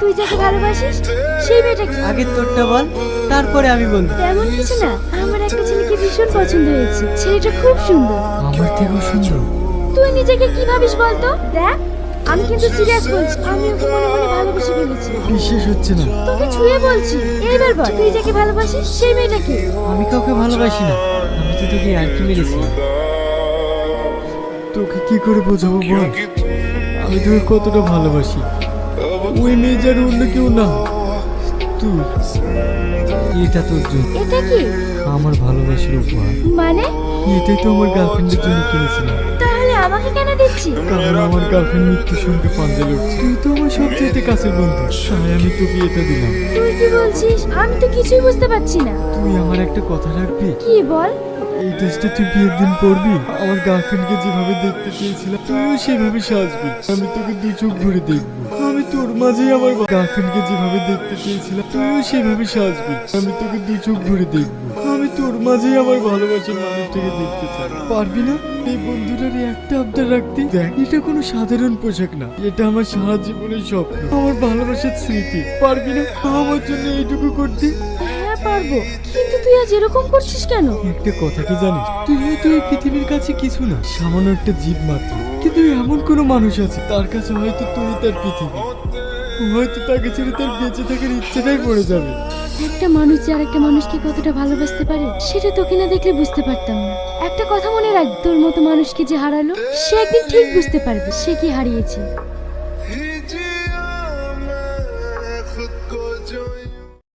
তুই যাকে ভালোবাসিস সেই মেয়েটা কি? আগে তোরটা বল তারপরে আমি বলব। তেমন কিছু না আমার একটা ছেলেকে ভীষণ পছন্দ হয়েছে ছেলেটা খুব সুন্দর। আমার থেকেও সুন্দর। তুই নিজেকে কি ভাবিস বলতো? দেখ আমি কিন্তু সিরিয়াস বলছি আমি ওকে মনে মনে ভালোবেসে ফেলেছি। বিশ্বাস হচ্ছে না। তোকে ছুঁয়ে বলছি এইবার বল তুই যাকে ভালোবাসিস সেই মেয়েটা কি? আমি কাউকে ভালোবাসি না আমি তো তোকে আর কি মেরেছিলাম তোকে কি করে বোঝাবো বল? আমি তোকে কতটা ভালোবাসি। ওই মেয়ে যার অন্য কেউ না। তুই এটা তোর জন্য। এটা কি? আমার ভালোবাসার উপহার। মানে? এটাই তো আমার গার্লফ্রেন্ডের জন্য কিনেছিলাম। তাহলে আমাকে কেন দিচ্ছি? কারণ আমার গার্লফ্রেন্ড মৃত্যুর সঙ্গে পাঞ্জা লড়ছে। তুই তো আমার সবচেয়ে কাছের বন্ধু। তাই আমি তোকে এটা দিলাম। তুই কি বলছিস? আমি তো কিছুই বুঝতে পারছি না। তুই আমার একটা কথা রাখবি? কি বল? এই ড্রেসটা তুই বিয়ের দিন পরবি? আমার গার্লফ্রেন্ডকে যেভাবে দেখতে চেয়েছিলাম তুইও সেভাবে সাজবি। আমি তোকে দু চোখ ভরে দেখব। মাঝেই আমার গার্লফ্রেন্ডকে যেভাবে দেখতে চেয়েছিলাম তুইও সেভাবে সাজবি। আমি তোকে দু চোখ ভরে দেখব। আমি তোর মাঝেই আমার ভালোবাসার মানুষটাকে দেখতে চাই। পারবি না? এই বন্ধুটার একটা আবদার রাখতে? দেখ এটা কোনো সাধারণ পোশাক না। এটা আমার সারা জীবনের স্বপ্ন। আমার ভালোবাসার স্মৃতি। পারবি না? আমার জন্য এইটুকু করতে? হ্যাঁ পারব। কিন্তু তুই আজ এরকম করছিস কেন? একটা কথা কি জানিস তুই হয়তো এই পৃথিবীর কাছে কিছু না সামান্য একটা জীব মাত্র। কিন্তু এমন কোনো মানুষ আছে তার কাছে হয়তো তুই তার পৃথিবী। হয়তো তাকে ছেড়ে তার বেঁচে থাকার ইচ্ছেটাই পড়ে যাবে। একটা মানুষ যে আরেকটা মানুষকে কতটা ভালোবাসতে পারে, সেটা তোকে না দেখলে বুঝতে পারতাম না। একটা কথা মনে রাখ, তোর মতো মানুষকে যে হারালো, সে একদিন ঠিক বুঝতে পারবে, সে কি হারিয়েছে।